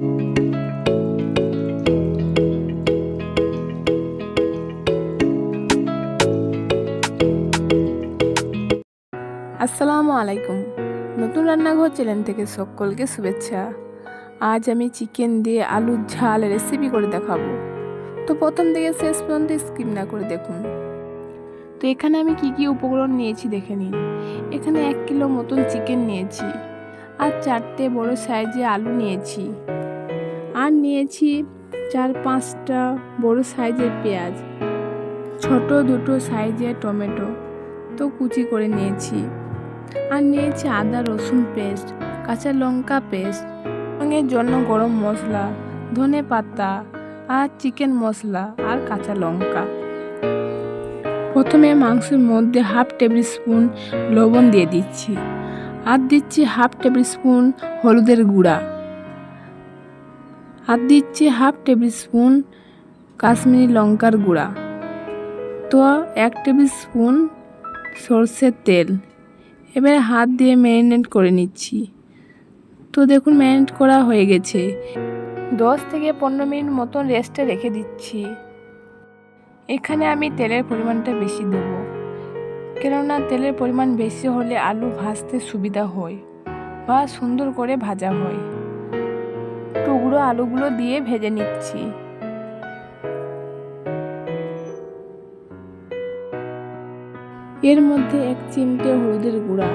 আসসালামু আলাইকুম। নতুন রান্নাঘর চ্যানেল থেকে সকলকে শুভেচ্ছা। আজ আমি চিকেন দিয়ে আলুর ঝাল রেসিপি করে দেখাবো। তো প্রথম থেকে শেষ পর্যন্ত স্কিপ না করে দেখুন। তো এখানে আমি কি কি উপকরণ নিয়েছি দেখে নিন। এখানে এক কিলো মতন চিকেন নিয়েছি। আর চারটে বড় সাইজে আলু নিয়েছি। আর নিয়েছি চার পাঁচটা বড় সাইজের পেঁয়াজ, ছোট দুটো সাইজের টমেটো তো কুচি করে নিয়েছি। আর নিয়েছি আদা, রসুন পেস্ট, কাঁচা লঙ্কা পেস্ট, সঙ্গে জন্য গরম মশলা, ধনে পাতা আর চিকেন মশলা আর কাঁচা লঙ্কা। প্রথমে মাংসের মধ্যে হাফ টেবিল স্পুন লবণ দিয়ে দিচ্ছি। আর দিচ্ছি হাফ টেবিল স্পুন হলুদের গুঁড়া। আর দিচ্ছি হাফ টেবিল স্পুন কাশ্মীরি লঙ্কার গুঁড়া। তো এক টেবিল স্পুন সর্ষের তেল। এবার হাত দিয়ে ম্যারিনেট করে নিচ্ছি। তো দেখুন, ম্যারিনেট করা হয়ে গেছে। দশ থেকে পনেরো মিনিট মতন রেস্টে রেখে দিচ্ছি। এখানে আমি তেলের পরিমাণটা বেশি দেবো। কেননা তেলের পরিমাণ বেশি হলে আলু ভাজতে সুবিধা হয় বা সুন্দর করে ভাজা হয়। টুকরো আলুগুলো দিয়ে ভেজে নিচ্ছি। এর মধ্যে এক চিমটে হলুদের গুঁড়া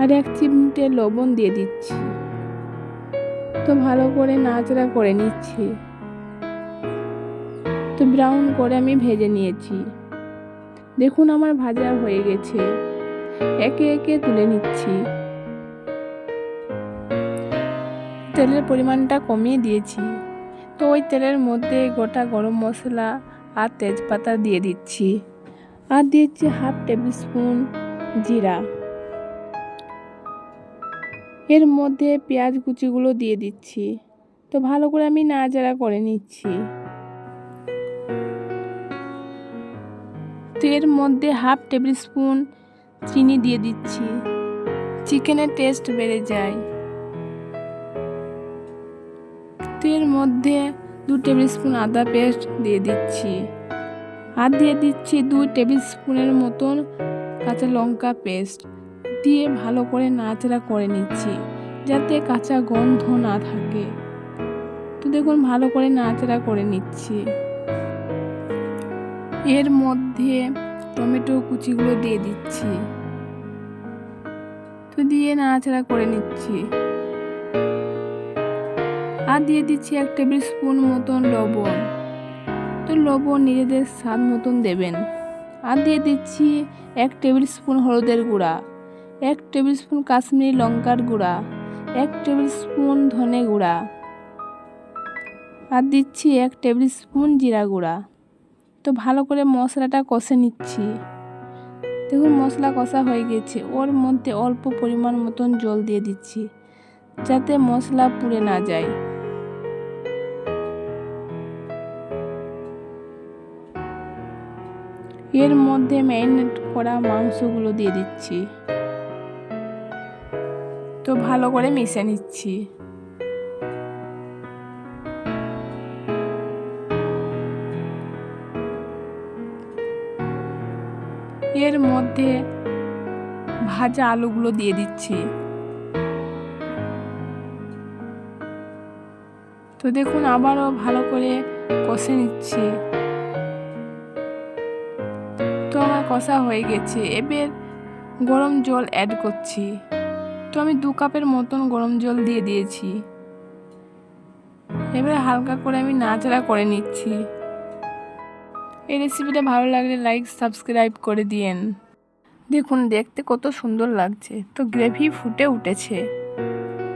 আর এক চিমটে লবণ দিয়ে দিচ্ছি। তো ভালো করে নাচড়া করে নিচ্ছি। তো ব্রাউন করে আমি ভেজে নিয়েছি। দেখুন আমার ভাজা হয়ে গেছে। একে একে তুলে নিচ্ছি। তেলের পরিমাণটা কমিয়ে দিয়েছি। তো ওই তেলের মধ্যে গোটা গরম মশলা আর তেজপাতা দিয়ে দিচ্ছি। আর দিয়েছি হাফ টেবিল স্পুন জিরা। এর মধ্যে পেঁয়াজ কুচিগুলো দিয়ে দিচ্ছি। তো ভালো করে আমি নাড়াচাড়া করে নিচ্ছি। তো এর মধ্যে হাফ টেবিল স্পুন চিনি দিয়ে দিচ্ছি। চিকেনের টেস্ট বেড়ে যায়। তো এর মধ্যে দু টেবিল স্পুন আদা পেস্ট দিয়ে দিচ্ছি। আর দিয়ে দিচ্ছি দুই টেবিল স্পুনের মতন কাঁচা লঙ্কা পেস্ট দিয়ে ভালো করে নাড়াচাড়া করে নিচ্ছি, যাতে কাঁচা গন্ধ না থাকে। তো দেখুন, ভালো করে নাড়াচাড়া করে নিচ্ছি। এর মধ্যে টমেটো কুচিগুলো দিয়ে দিচ্ছি। তো দিয়ে নাড়াচাড়া করে নিচ্ছি। আর দিয়ে দিচ্ছি এক টেবিল স্পুন মতন লবণ। তো লবণ নিজেদের স্বাদ মতন দেবেন। আর দিয়ে দিচ্ছি এক টেবিল স্পুন হলুদের গুঁড়া, এক টেবিল স্পুন কাশ্মীরি লঙ্কার গুঁড়া, এক টেবিল স্পুন ধনে গুঁড়া। আর দিচ্ছি এক টেবিল স্পুন জিরা গুঁড়া। তো ভালো করে মশলাটা কষে নিচ্ছি। দেখুন মশলা কষা হয়ে গেছে। ওর মধ্যে অল্প পরিমাণ মতন জল দিয়ে দিচ্ছি, যাতে মশলা পুড়ে না যায়। এর মধ্যে ম্যারিনেট করা মাংসগুলো দিয়ে দিচ্ছি। তো ভালো করে মিশে নিচ্ছি। এর মধ্যে ভাজা আলুগুলো দিয়ে দিচ্ছি। তো দেখুন, আবারও ভালো করে কষে নিচ্ছি। তো আমার কষা হয়ে গেছে। এবার গরম জল অ্যাড করছি। তো আমি দু কাপের মতন গরম জল দিয়ে দিয়েছি। এবারে হালকা করে আমি নাচড়া করে নিচ্ছি। এই রেসিপিটা ভালো লাগলে লাইক সাবস্ক্রাইব করে দিয়েন। দেখুন, দেখতে কত সুন্দর লাগছে। তো গ্রেভি ফুটে উঠেছে।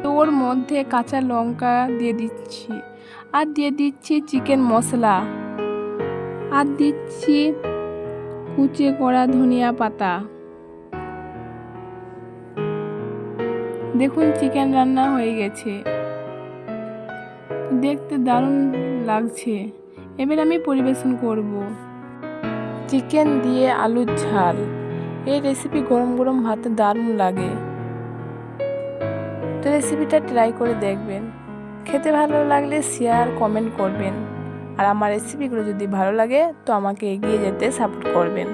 তো ওর মধ্যে কাঁচা লঙ্কা দিয়ে দিচ্ছি। আর দিয়ে দিচ্ছি চিকেন মশলা। আর দিচ্ছি কুচে করা ধনিয়া পাতা। দেখুন, চিকেন রান্না হয়ে গেছে। দেখতে দারুণ লাগছে। এবার আমি পরিবেশন করব। চিকেন দিয়ে আলুর ঝাল। এই রেসিপি গরম গরম ভাতে দারুণ লাগে। তো রেসিপিটা ট্রাই করে দেখবেন। খেতে ভালো লাগলে শেয়ার কমেন্ট করবেন। আর আমার রেসিপিগুলো যদি ভালো লাগে তো আমাকে এগিয়ে যেতে সাপোর্ট করবেন।